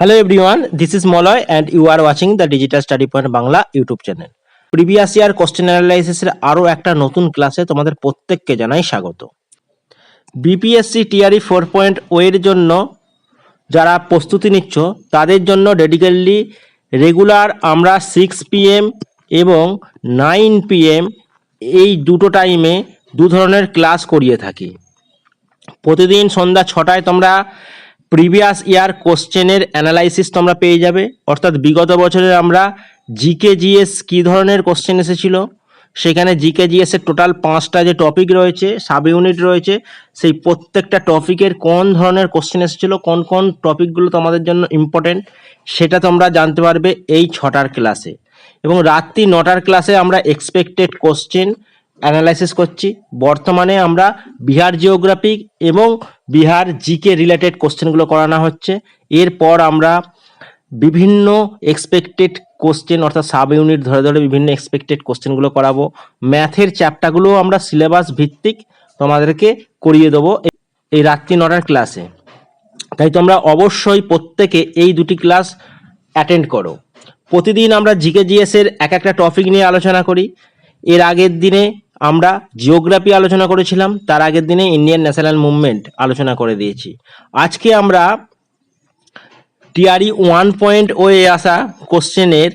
Hello everyone, this is Molloy and you are watching the Digital Study Point Bangla YouTube channel previous year question অ্যানালাইসিসের আরও একটা নতুন ক্লাসে তোমাদের প্রত্যেককে জানাই স্বাগত। BPSC TRE four point o এর জন্য যারা প্রস্তুতি নিচ্ছ তাদের জন্য ডেডিকেটলি রেগুলার আমরা সিক্স পিএম এবং নাইন পিএম এই দুটো টাইমে দু ধরনের ক্লাস করিয়ে থাকি। প্রতিদিন সন্ধ্যা ছটায় তোমরা প্রিভিয়াস ইয়ার কোশ্চেনের অ্যানালাইসিস তোমরা পেয়ে যাবে। অর্থাৎ বিগত বছরের আমরা জিকে জিএস কী ধরনের কোশ্চেন এসেছিল? সেখানে জিকে জিএস টোটাল পাঁচটা যে টপিক রয়েছে সাব ইউনিট রয়েছে, সেই প্রত্যেকটা টপিকের কোন ধরনের কোশ্চেন এসেছিল, কোন কোন টপিকগুলো তোমাদের জন্য ইম্পর্টেন্ট সেটা তোমরা জানতে পারবে এই ছটার ক্লাসে এবং রাত্রি নটার ক্লাসে আমরা এক্সপেক্টেড কোশ্চেন অ্যানালাইসিস করছি। বর্তমানে আমরা বিহার জিওগ্রাফিক এবং বিহার জিকে রিলেটেড কোশ্চেনগুলো করানো হচ্ছে। এরপর আমরা বিভিন্ন এক্সপেক্টেড কোশ্চেন অর্থাৎ সাব ইউনিট ধরে ধরে বিভিন্ন এক্সপেক্টেড কোশ্চেনগুলো করাবো। ম্যাথের চ্যাপ্টারগুলো আমরা সিলেবাস ভিত্তিক তোমাদেরকে করিয়ে দেবো এই- রাত্রি নটার ক্লাসে তাই তোমরা অবশ্যই প্রত্যেকে এই দুটি ক্লাস অ্যাটেন্ড করো। প্রতিদিন আমরা জিকে জিএস এর এক একটা টপিক নিয়ে আলোচনা করি। এর আগের দিনে আমরা জিওগ্রাফি আলোচনা করেছিলাম, তার আগের দিনে ইন্ডিয়ান ন্যাশনাল মুভমেন্ট আলোচনা করে দিয়েছি। আজকে আমরা টিআরই ওয়ান পয়েন্ট ও এ আসা কোশ্চেনের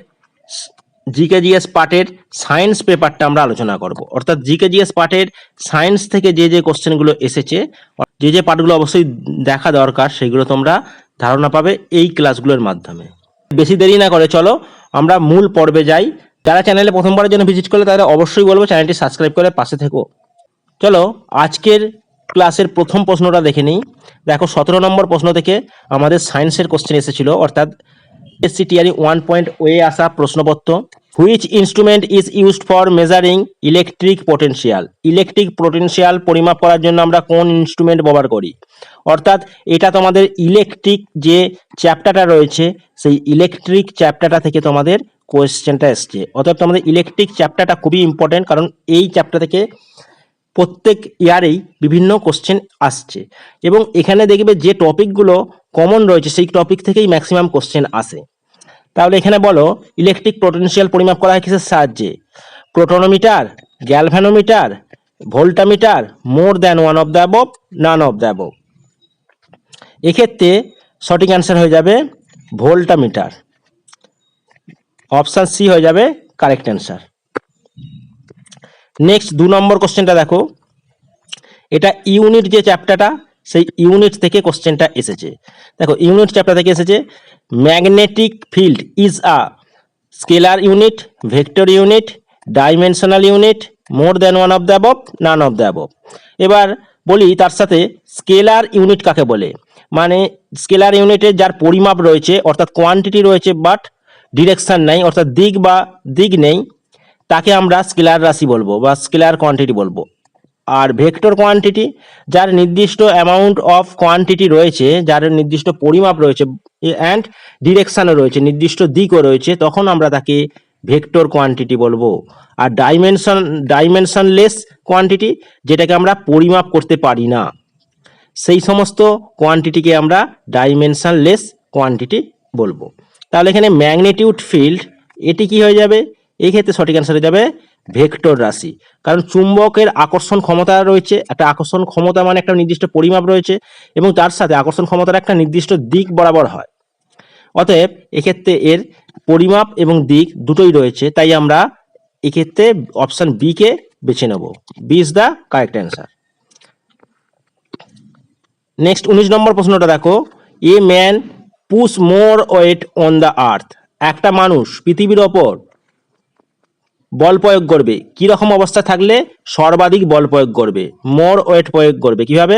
জিকে জিএস পার্টের সায়েন্স পেপারটা আমরা আলোচনা করব। অর্থাৎ জিকে জিএস পার্টের সায়েন্স থেকে যে যে কোশ্চেনগুলো এসেছে, যে যে পার্টগুলো অবশ্যই দেখা দরকার, সেগুলো তোমরা ধারণা পাবে এই ক্লাসগুলোর মাধ্যমে। বেশি দেরি না করে চলো, আমরা মূল পর্বে যাই। যারা চ্যানেলে প্রথমবারের জন্য ভিজিট করলে তাদের অবশ্যই বলব চ্যানেলটি সাবস্ক্রাইব করে পাশে থেকো। চলো, আজকের ক্লাসের প্রথম প্রশ্নটা দেখে নিই। দেখো, সতেরো নম্বর প্রশ্ন থেকে আমাদের সায়েন্সের কোশ্চেন এসেছিল, অর্থাৎ SC TRE one point o আসা প্রশ্নপত্র। Which instrument is used for measuring electric potential electric potential পরিমাপ করার জন্য আমরা কোন ইনস্ট্রুমেন্ট ব্যবহার করি? অর্থাৎ এটা তোমাদের ইলেকট্রিক যে চ্যাপ্টারটা রয়েছে, সেই ইলেকট্রিক চ্যাপ্টারটা থেকে তোমাদের কোয়েশ্চেনটা এসছে। অর্থাৎ তোমাদের ইলেকট্রিক চ্যাপ্টারটা খুবই ইম্পর্টেন্ট কারণ এই চ্যাপ্টার থেকে প্রত্যেক ইয়ারেই বিভিন্ন কোশ্চেন আসছে। এবং এখানে দেখবে যে টপিকগুলো কমন রয়েছে, সেই টপিক থেকেই ম্যাক্সিমাম কোশ্চেন আসে। তাহলে এখানে বলো ইলেকট্রিক পোটেনশিয়াল পরিমাপ করা হয় কিসের সাহায্যে? Potentiometer galvanometer voltameter more than one of the above none of the above এক্ষেত্রে সঠিক অ্যান্সার হয়ে যাবে ভোল্টামিটার অপশান সি হয়ে যাবে কারেক্ট অ্যান্সার। নেক্সট দু নম্বর কোশ্চেনটা দেখো। এটা ইউনিট যে চ্যাপ্টারটা, সেই ইউনিট থেকে কোশ্চেনটা এসেছে। দেখো, ইউনিট চ্যাপ্টার থেকে এসেছে, magnetic field is a scalar unit, vector unit, dimensional unit, more than one of the above, none of the above. এবার বলি তার সাথে স্কেলার ইউনিট কাকে বলে? মানে স্কেলার ইউনিটের যার পরিমাপ রয়েছে, অর্থাৎ কোয়ান্টিটি রয়েছে, বাট ডিরেকশন নেই, অর্থাৎ দিক বা দিক নেই, তাকে আমরা স্কেলার রাশি বলব বা স্কেলার কোয়ান্টিটি বলব। আর ভেক্টর কোয়ান্টিটি যার নির্দিষ্ট অ্যামাউন্ট অফ কোয়ান্টিটি রয়েছে, যার নির্দিষ্ট পরিমাপ রয়েছে অ্যান্ড ডিরেকশানও রয়েছে, নির্দিষ্ট দিকও রয়েছে, তখন আমরা তাকে ভেক্টর কোয়ান্টিটি বলব। আর ডাইমেনশন ডাইমেনশনলেস কোয়ান্টিটি যেটাকে আমরা পরিমাপ করতে পারি না, সেই সমস্ত কোয়ান্টিটিকে আমরা ডাইমেনশনলেস কোয়ান্টিটি বলব। তাহলে এখানে ম্যাগনেটিউড ফিল্ড, এটি কি হয়ে যাবে? এই ক্ষেত্রে সঠিক অ্যান্সার হয়ে যাবে ভেক্টর রাশি। কারণ চুম্বকের আকর্ষণ ক্ষমতা রয়েছে, একটা আকর্ষণ ক্ষমতা মানে একটা নির্দিষ্ট পরিমাপ রয়েছে, এবং তার সাথে আকর্ষণ ক্ষমতার একটা নির্দিষ্ট দিক বরাবর হয়। অতএব এক্ষেত্রে এর পরিমাপ এবং দিক দুটোই রয়েছে, তাই আমরা এক্ষেত্রে অপশন বি কে বেছে নেব। B is the correct answer next উনিশ নম্বর প্রশ্নটা দেখো। A man push more weight on the earth একটা মানুষ পৃথিবীর ওপর বল প্রয়োগ করবে কি রকম অবস্থা থাকলে সর্বাধিক বল প্রয়োগ করবে মোর ওয়েট প্রয়োগ করবে, কীভাবে?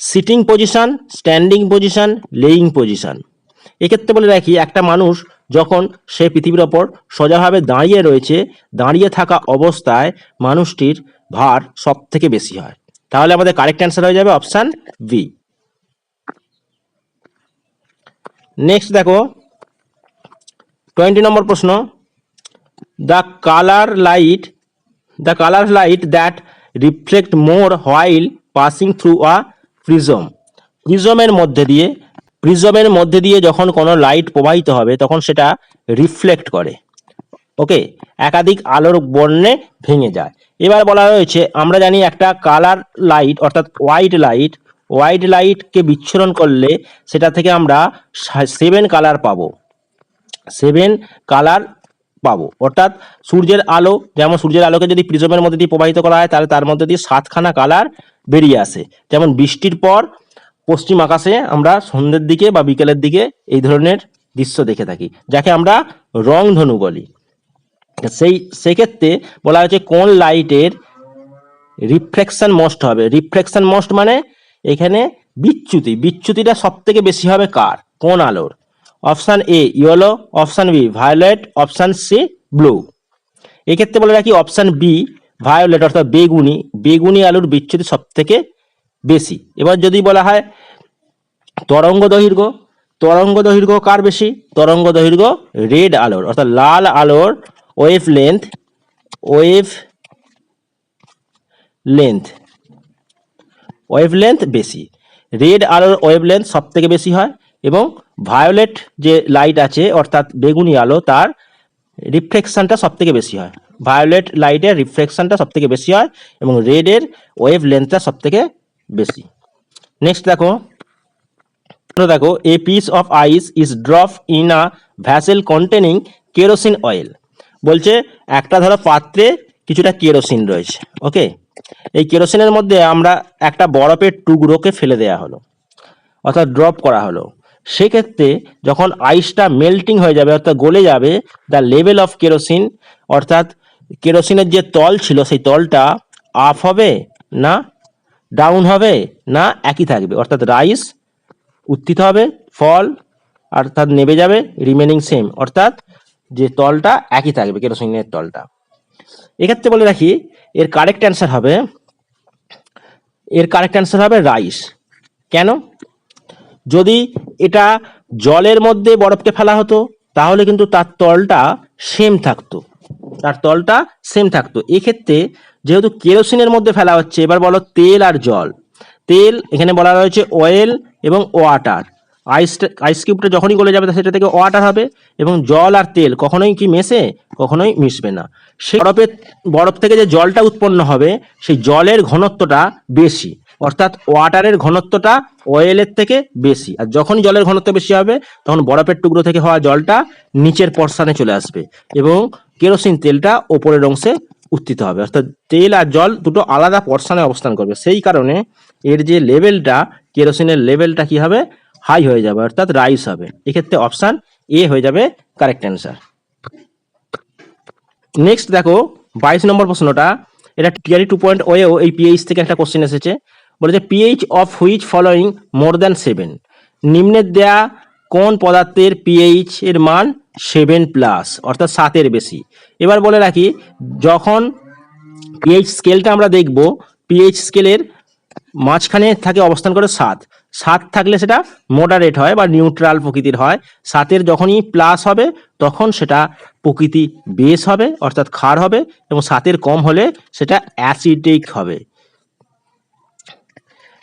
Sitting position standing position laying position এক্ষেত্রে বলে রাখি, একটা মানুষ যখন সে পৃথিবীর ওপর সোজাভাবে দাঁড়িয়ে রয়েছে, দাঁড়িয়ে থাকা অবস্থায় মানুষটির ভার সব থেকে বেশি হয়। তাহলে আমাদের কারেক্ট অ্যান্সার হয়ে যাবে অপশান বি নেক্সট দেখো টোয়েন্টি নম্বর প্রশ্ন, the color light, the color light that reflect more while passing through a prism. প্রিজমের মধ্যে দিয়ে প্রিজমের মধ্যে দিয়ে যখন কোনো লাইট প্রবাহিত হবে, তখন সেটা রিফ্লেক্ট করে। ওকে একাধিক আলোর বর্ণে ভেঙে যায়। এবার বলা হয়েছে, আমরা জানি একটা কালার লাইট অর্থাৎ হোয়াইট লাইট হোয়াইট লাইটকে বিচ্ছুরণ করলে সেটা থেকে আমরা সেভেন কালার পাবো। সেভেন কালার পাবো। অর্থাৎ সূর্যের আলো, যেমন সূর্যের আলোকে যদি প্রিজমের মধ্যে দিয়ে প্রবাহিত করা হয়, তাহলে তার মধ্যে দিয়ে সাতখানা কালার বেরিয়ে আসে। যেমন বৃষ্টির পর পশ্চিম আকাশে আমরা সন্ধ্যের দিকে বা বিকেলের দিকে এই ধরনের দৃশ্য দেখে থাকি, যাকে আমরা রংধনু বলি। সেই, সেক্ষেত্রে বলা হয়েছে কোন লাইটের রিফ্লেকশন মোস্ট হবে। রিফ্লেকশন মোস্ট মানে এখানে বিচ্যুতি। বিচ্যুতিটা সব থেকে বেশি হবে কার? কোন আলোর? Option A yellow, option B violet, option C blue. এক্ষেত্রে বলে রাখি অপশান বি ভায়োলেট, অর্থাৎ বেগুনি। বেগুনি আলুর বিচ্যুতি সব থেকে বেশি। এবার যদি বলা হয় তরঙ্গ দৈর্ঘ্য তরঙ্গ দৈর্ঘ্য কার বেশি? তরঙ্গ দৈর্ঘ্য রেড আলোর, অর্থাৎ লাল আলোর wave length wave length. Wave length বেশি। রেড আলোর ওয়েভ লেন্থ সব থেকে বেশি হয় এবং ভায়োলেট যে লাইট আছে, অর্থাৎ বেগুনি আলো, তার রিফ্লেকশনটা সব থেকে বেশি হয়। ভায়োলেট লাইটের রিফ্লেকশনটা সব থেকে বেশি হয় এবং রেডের ওয়েভ লেন্থটা সব থেকে বেশি। নেক্সট দেখো। দেখো a piece of ice is drop in a vessel containing kerosene oil বলছে, একটা ধরো পাত্রে কিছুটা কেরোসিন রয়েছে ওকে এই কেরোসিনের মধ্যে আমরা একটা বরফের টুকরোকে ফেলে দেওয়া হলো, অর্থাৎ ড্রপ করা হলো। সেক্ষেত্রে যখন আইসটা মেল্টিং হয়ে যাবে, অর্থাৎ গলে যাবে দ্য লেভেল অফ কেরোসিন অর্থাৎ কেরোসিনের যে তল ছিল, সেই তলটা আপ হবে না ডাউন হবে না, একই থাকবে। অর্থাৎ রাইস উত্থিত হবে ফল অর্থাৎ নেমে যাবে রিমেনিং সেম অর্থাৎ যে তলটা একই থাকবে কেরোসিনের তলটা। এক্ষেত্রে বলে রাখি এর কারেক্ট অ্যান্সার হবে, এর কারেক্ট অ্যান্সার হবে রাইস কেন? যদি এটা জলের মধ্যে বরফকে ফেলা হতো, তাহলে কিন্তু তার তলটা সেম থাকতো। তার তলটা সেম থাকতো। এক্ষেত্রে যেহেতু কেরোসিনের মধ্যে ফেলা হচ্ছে, এবার বলো তেল আর জল। তেল, এখানে বলা রয়েছে অয়েল এবং ওয়াটার আইস আইস কিউবটা যখনই গলে যাবে, সেটা থেকে ওয়াটার হবে এবং জল আর তেল কখনোই কি মেশে, কখনোই মিশবে না। সেই বরফের বরফ থেকে যে জলটা উৎপন্ন হবে, সেই জলের ঘনত্বটা বেশি। অর্থাৎ ওয়াটারের ঘনত্বটা অয়েলের থেকে বেশি। আর যখনই জলের ঘনত্ব বেশি হবে, তখন বরফের টুকরো থেকে হওয়া জলটা নিচের পর্সানে চলে আসবে এবং কেরোসিন তেলটা ওপরের অংশে উত্থিত হবে। অর্থাৎ তেল আর জল দুটো আলাদা পর্সানে অবস্থান করবে। সেই কারণে এর যে লেভেলটা কেরোসিনের লেভেলটা কি হবে? হাই হয়ে যাবে, অর্থাৎ রাইস হবে। এক্ষেত্রে অপশান এ হয়ে যাবে কারেক্ট অ্যান্সার নেক্সট দেখো, বাইশ নম্বর প্রশ্নটা, এটা টিয়ারি টু পয়েন্ট ওয়েও এই পিএইচ থেকে একটা কোশ্চেন এসেছে। বলেছে pH of which following more than seven নিম্নের দেয়া কোন পদার্থের পিএইচ এর মান সেভেন প্লাস অর্থাৎ সাতের বেশি? এবার বলে রাখি, যখন পিএইচ স্কেলটা আমরা দেখব পিএইচ স্কেলের মাঝখানে থাকে অবস্থান করে সাত। সাত থাকলে সেটা মডারেট হয় বা নিউট্রাল প্রকৃতির হয়। সাতের যখনই প্লাস হবে, তখন সেটা প্রকৃতি বেস হবে, অর্থাৎ ক্ষার হবে এবং সাতের কম হলে সেটা অ্যাসিডিক হবে।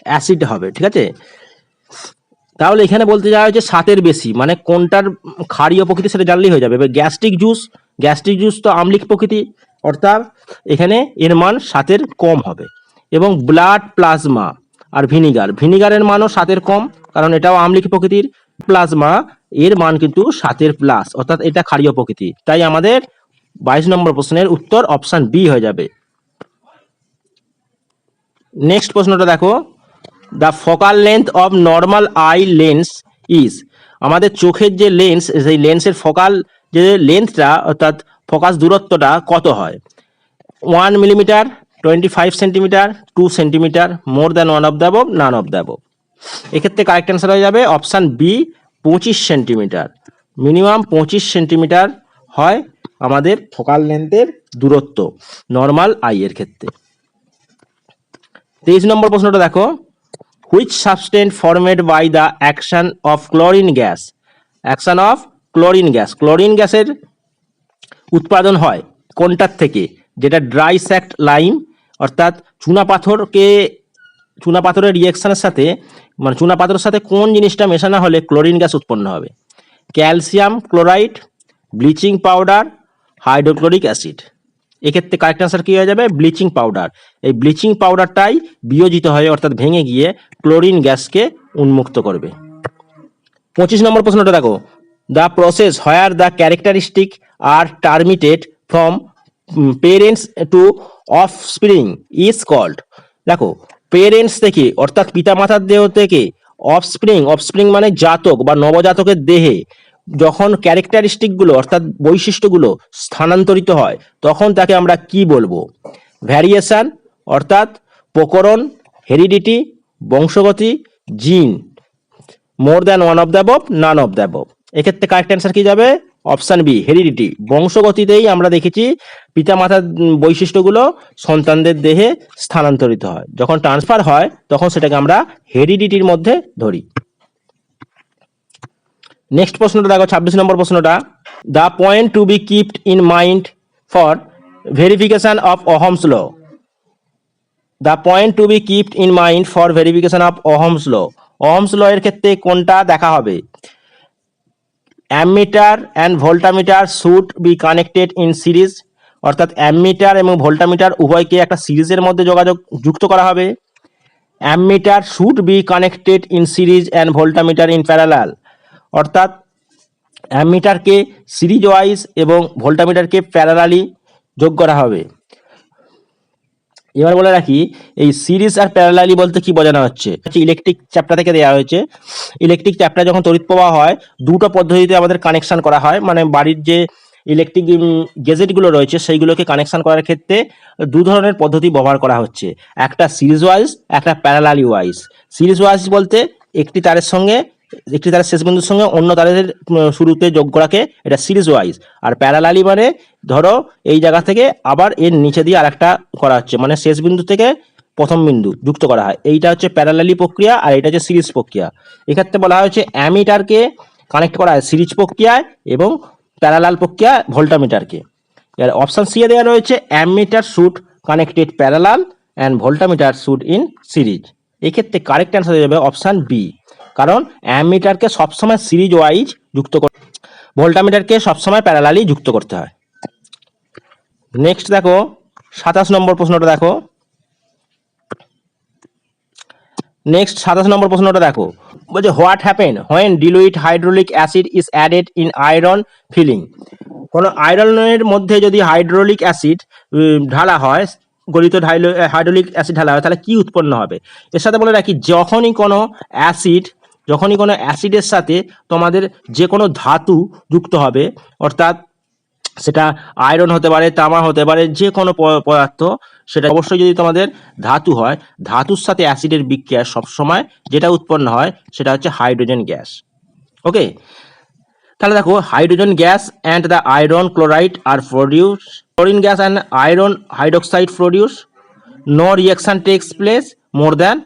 অ্যাসিড হবে, ঠিক আছে? তাহলে এখানে বলতে যাওয়া হয়েছে সাতের বেশি মানে কোনটার ক্ষারীয় প্রকৃতি সেটা জানলেই হয়ে যাবে। এবার গ্যাস্ট্রিক জুস গ্যাস্ট্রিক জুস তো আমলিক প্রকৃতি, অর্থাৎ এখানে এর মান সাতের কম হবে। এবং ব্লাড প্লাজমা আর ভিনিগার ভিনিগারের মানও সাতের কম, কারণ এটাও আমলিক প্রকৃতির প্লাজমা এর মান কিন্তু সাতের প্লাস অর্থাৎ এটা ক্ষারীয় প্রকৃতি। তাই আমাদের বাইশ নম্বর প্রশ্নের উত্তর অপশান বি হয়ে যাবে। নেক্সট প্রশ্নটা দেখো। The focal length of normal eye lens is আমাদের চোখের যে লেন্স সেই লেন্সের ফোকাল যে লেন্থটা অর্থাৎ ফোকাস দূরত্বটা কত হয়? One millimetre twenty five centimetre two centimetre more than one of the above none of the above এক্ষেত্রে কারেক্ট অ্যান্সার হয়ে যাবে অপশান বি পঁচিশ সেন্টিমিটার মিনিমাম পঁচিশ সেন্টিমিটার হয় আমাদের ফোকাল লেন্থের দূরত্ব নর্মাল আইয়ের ক্ষেত্রে। তেইশ নম্বর প্রশ্নটা দেখো। Which substance formed by the action of chlorine gas action of chlorine gas chlorine গ্যাসের উৎপাদন হয় কোনটার থেকে? যেটা ড্রাই স্যাক্ট লাইম অর্থাৎ চুনা পাথরকে, চুনা পাথরের রিয়েকশনের সাথে মানে চুনা পাথরের সাথে কোন জিনিসটা মেশানো হলে ক্লোরিন গ্যাস উৎপন্ন হবে? Calcium chloride bleaching powder hydrochloric acid এক্ষেত্রে কারেক্ট অ্যান্সার কী হয়ে যাবে? ব্লিচিং পাউডার এই ব্লিচিং পাউডারটাই বিয়োজিত হয়ে, অর্থাৎ ভেঙে গিয়ে ক্লোরিন গ্যাসকে উন্মুক্ত করবে। পঁচিশ নম্বর প্রশ্নটা দেখো। The process where the characteristic are transmitted from parents to offspring is called দেখো পেরেন্টস থেকে, অর্থাৎ পিতামাতার দেহ থেকে অফস্প্রিং অফস্প্রিং মানে জাতক বা নবজাতকের দেহে যখন ক্যারেক্টারিস্টিকগুলো অর্থাৎ বৈশিষ্ট্যগুলো স্থানান্তরিত হয়, তখন তাকে আমরা কি বলব? ভ্যারিয়েশন অর্থাৎ প্রকরণ heredity বংশগতি gene more than one of the above none of the above এক্ষেত্রে কারেক্ট অ্যান্সার কি যাবে? Option B heredity. বংশগতিতেই আমরা দেখেছি পিতামাতার উম, বৈশিষ্ট্যগুলো সন্তানদের দেহে স্থানান্তরিত হয়। যখন ট্রান্সফার হয় তখন সেটাকে আমরা হেরিডিটির মধ্যে ধরি। নেক্সট প্রশ্নটা দেখো ছাব্বিশ নম্বর প্রশ্নটা। The point to be kept in mind for verification of Ohm's law the point to be kept in mind for verification of Ohm's law Ohm's law এর ক্ষেত্রে কোনটা দেখা হবে? Ammeter and voltmeter should be connected in series অর্থাৎ ammeter এবং voltmeter উভয়কে একটা সিরিজের মধ্যে যোগাযোগ যুক্ত করা হবে। Ammeter should be connected in series and voltameter in parallel অর্থাৎ অ্যামিটারকে সিরিজ ওয়াইজ এবং ভোল্টামিটারকে প্যারালালি যোগ করা হবে। এবার বলে রাখি, এই সিরিজ আর প্যারালালি বলতে কি বোঝানো হচ্ছে? ইলেকট্রিক চ্যাপ্টার থেকে দেওয়া হয়েছে। ইলেকট্রিক চ্যাপ্টার যখন তড়িৎ প্রবাহ হয়, দুটো পদ্ধতিতে আমাদের কানেকশন করা হয়। মানে বাড়ির যে ইলেকট্রিক গেজেটগুলো রয়েছে, সেইগুলোকে কানেকশন করার ক্ষেত্রে দু ধরনের পদ্ধতি ব্যবহার করা হচ্ছে। একটা সিরিজ ওয়াইজ একটা প্যারালালি ওয়াইজ সিরিজ ওয়াইজ বলতে একটি তারের সঙ্গে একটি তারের শেষ বিন্দুর সঙ্গে অন্য তারের শুরুতে যোগ করাকে এটা সিরিজ ওয়াইজ আর প্যারালালি মানে ধরো এই জায়গা থেকে আবার এর নিচে দিয়ে আরেকটা করা হচ্ছে মানে শেষ বিন্দু থেকে প্রথম বিন্দু যুক্ত করা হয়। এইটা হচ্ছে প্যারালালি প্রক্রিয়া আর এটা হচ্ছে সিরিজ প্রক্রিয়া। এক্ষেত্রে বলা হয়েছে অ্যামিটারকে কানেক্ট করা হয় সিরিজ প্রক্রিয়ায় এবং প্যারালাল প্রক্রিয়া ভোল্টামিটারকে এর অপশান সি এ দেওয়া রয়েছে ammeter should connected parallel and voltameter should in series এক্ষেত্রে কারেক্ট অ্যান্সার হয়ে যাবে অপশান বি কারণ অ্যামিটারকে সবসময় সিরিজ ওয়াইজ যুক্ত কর ভোল্টামিটারকে সবসময় প্যারালালি যুক্ত করতে হয়। নেক্সট দেখো, সাতাশ নম্বর প্রশ্নটা দেখো। নেক্সট সাতাশ নম্বর প্রশ্নটা দেখো। বলছে what happen when dilute hydraulic acid is added in iron filing কোনো আয়রনের মধ্যে যদি হাইড্রোলিক অ্যাসিড ঢালা হয়, গলিত হাইড্রোলিক অ্যাসিড ঢালা হয়, তাহলে কি উৎপন্ন হবে? এর সাথে বলে রাখি, যখনই কোনো অ্যাসিড যখনই কোনো অ্যাসিডের সাথে তোমাদের যে কোনো ধাতু যুক্ত হবে, অর্থাৎ সেটা আয়রন হতে পারে তামা হতে পারে, যে কোনো পদার্থ, সেটা অবশ্যই যদি তোমাদের ধাতু হয়, ধাতুর সাথে অ্যাসিডের বিক্রিয়া সবসময় যেটা উৎপন্ন হয়, সেটা হচ্ছে হাইড্রোজেন গ্যাস। ওকে? তাহলে দেখো, hydrogen gas and the iron chloride are produce chlorine gas and iron hydroxide produce no reaction takes place more than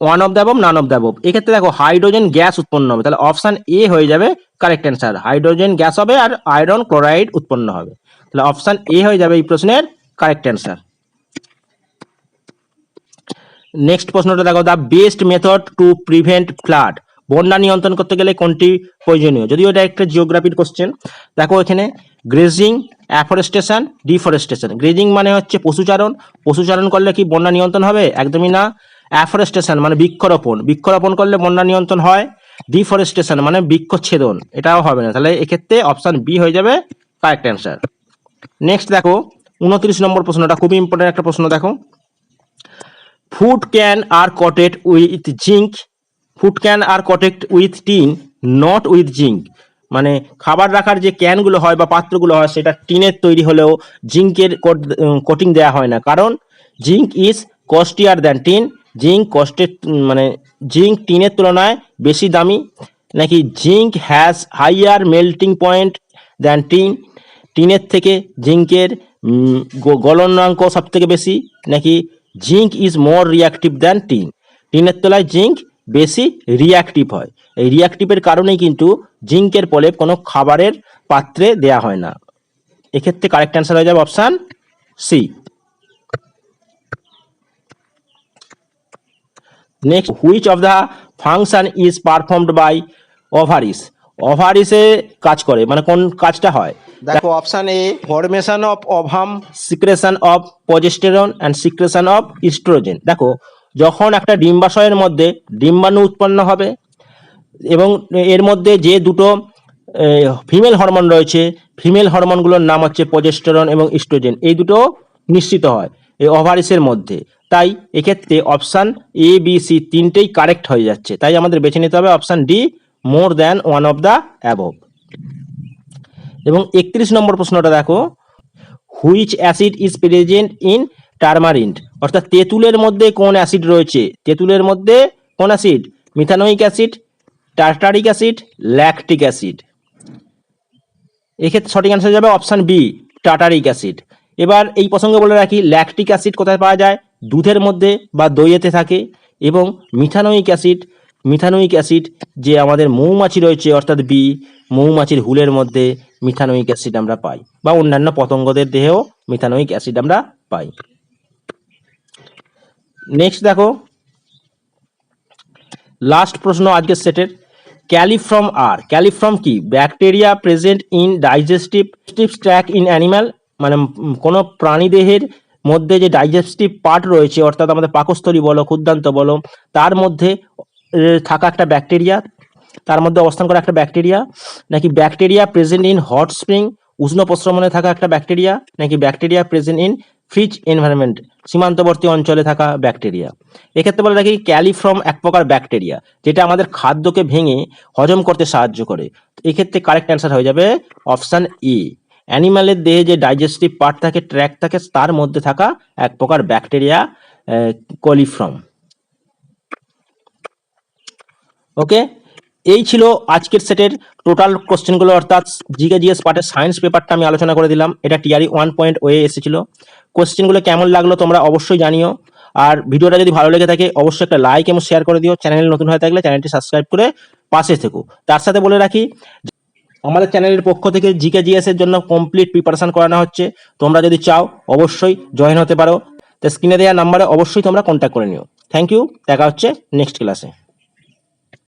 one of the none of the এক্ষেত্রে দেখো হাইড্রোজেন গ্যাস উৎপন্ন হবে। তাহলে option A হয়ে যাবে correct answer hydrogen gas হবে আর iron chloride উৎপন্ন হবে। তাহলে অপশান এ হয়ে যাবে এই প্রশ্নের কারেক্ট অ্যান্সার নেক্সট প্রশ্নটা দেখো the best method to prevent flood বন্যা নিয়ন্ত্রণ করতে গেলে কোনটি প্রয়োজনীয়? যদিও এটা একটা জিওগ্রাফির কোশ্চেন দেখো এখানে গ্রেজিং অ্যাফরেস্টেশন ডিফরেস্টেশন গ্রেজিং মানে হচ্ছে পশুচারণ। পশুচারণ করলে কি বন্যা নিয়ন্ত্রণ হবে? একদমই না। অ্যাফরেস্টেশন মানে বৃক্ষরোপণ। বৃক্ষরোপণ করলে বন্যা নিয়ন্ত্রণ হয় ডিফরেস্টেশন মানে বৃক্ষচ্ছেদন, এটাও হবে না। তাহলে এক্ষেত্রে অপশন বি হয়ে যাবে কারেক্ট অ্যান্সার নেক্সট দেখো, উনত্রিশ নম্বর প্রশ্নটা খুবই ইম্পর্টেন্ট একটা প্রশ্ন দেখো। Food can are coated with zinc food can are coated with tin not with zinc মানে খাবার রাখার যে ক্যানগুলো হয় বা পাত্রগুলো হয়, সেটা টিনের তৈরি হলেও জিঙ্কের কোটিং দেওয়া হয় না। কারণ zinc is costlier than tin zinc কস্টের মানে জিঙ্ক টিনের তুলনায় বেশি দামি, নাকি zinc has higher melting point than tin, টিনের থেকে জিঙ্কের গলনাঙ্ক সব থেকে বেশি, নাকি zinc is more reactive than tin? টিনের তলায় জিঙ্ক বেশি রিয়াক্টিভ হয়। এই রিয়াক্টিভের কারণেই কিন্তু জিঙ্কের প্রলেপ কোনো খাবারের পাত্রে দেয়া হয় না। এক্ষেত্রে কারেক্ট অ্যান্সার হয়ে যাবে option C next which of the function is performed by ovaries ওভারিসে কাজ করে মানে কোন কাজটা হয়? দেখো option A formation of ovum secretion of progesterone and secretion of oestrogen দেখো যখন একটা ডিম্বাশয়ের মধ্যে ডিম্বাণু উৎপন্ন হবে এবং এর মধ্যে যে দুটো ফিমেল হরমোন রয়েছে ফিমেল হরমোনগুলোর নাম হচ্ছে প্রজেস্টেরন এবং ইস্ট্রোজেন এই দুটো নিশ্চিত হয় এই ওভারিসের মধ্যে। তাই এক্ষেত্রে অপশান এ বি সি তিনটেই কারেক্ট হয়ে যাচ্ছে। তাই আমাদের বেছে নিতে হবে option D more than one of the above এবং একত্রিশ নম্বর প্রশ্নটা দেখো। Which acid is present in tamarind অর্থাৎ তেঁতুলের মধ্যে কোন অ্যাসিড রয়েছে? তেঁতুলের মধ্যে কোন acid methanoic acid tartaric acid lactic acid এক্ষেত্রে সঠিক অ্যান্সার যাবে অপশান বি টাটারিক অ্যাসিড এবার এই প্রসঙ্গে বলে রাখি ল্যাকটিক অ্যাসিড কোথায় পাওয়া যায়? দুধের মধ্যে বা দইয়েতে থাকে এবং মিথানোইক অ্যাসিড মিথানোইক অ্যাসিড যে আমাদের মৌমাছি রয়েছে, অর্থাৎ বি, মৌমাছির হুলের মধ্যে মিথানোইক অ্যাসিড আমরা পাই বা অন্যান্য পতঙ্গদের দেহেও মিথানোইক অ্যাসিড আমরা পাই। নেক্সট দেখো লাস্ট প্রশ্ন আজকের সেটের ক্যালিফ্রম আর, ক্যালিফ্রম কি? Bacteria present in digestive tract in animal মানে কোনো প্রাণীদেহের মধ্যে যে ডাইজেস্টিভ পার্ট রয়েছে, অর্থাৎ আমাদের পাকস্থলী বলো, ক্ষুদ্রান্ত বলো, তার মধ্যে থাকা একটা ব্যাকটেরিয়া তার মধ্যে অবস্থান করা একটা ব্যাকটেরিয়া নাকি bacteria present in hot spring উষ্ণ প্রশ্রমণে থাকা একটা ব্যাকটেরিয়া নাকি bacteria present in fridge environment সীমান্তবর্তী অঞ্চলে থাকা ব্যাকটেরিয়া এক্ষেত্রে বলে রাখি ক্যালিফ্রম এক প্রকার ব্যাকটেরিয়া যেটা আমাদের খাদ্যকে ভেঙে হজম করতে সাহায্য করে। এক্ষেত্রে কারেক্ট অ্যান্সার হয়ে যাবে অপশান ই অ্যানিমালের দেহে যে ডাইজেস্টিভ পার্ট থাকে, ট্র্যাক থাকে, তার মধ্যে থাকা এক প্রকার ব্যাকটেরিয়া কলিফ্রম। ওকে? এই ছিল আজকের সেটের টোটাল কোশ্চেনগুলো, অর্থাৎ জিকে জিএস পার্টের সায়েন্স পেপারটা আমি আলোচনা করে দিলাম। এটা টিআরই ওয়ান পয়েন্ট ওয়ে এসেছিল। কোশ্চেনগুলো কেমন লাগল তোমরা অবশ্যই জানিও। আর ভিডিওটা যদি ভালো লেগে থাকে, অবশ্যই একটা লাইক এবং শেয়ার করে দিও। চ্যানেল নতুন হয়ে থাকলে চ্যানেলটি সাবস্ক্রাইব করে পাশে থেকো। তার সাথে বলে রাখি আমাদের চ্যানেলের পক্ষ থেকে জিকে জিএস এর জন্য কমপ্লিট প্রিপারেশন করানো হচ্ছে। তোমরা যদি চাও, অবশ্যই জয়েন হতে পারো। তো স্ক্রিনে দেওয়া নাম্বারে অবশ্যই তোমরা কন্ট্যাক্ট করে নিও। থ্যাংক ইউ দেখা হচ্ছে নেক্সট ক্লাসে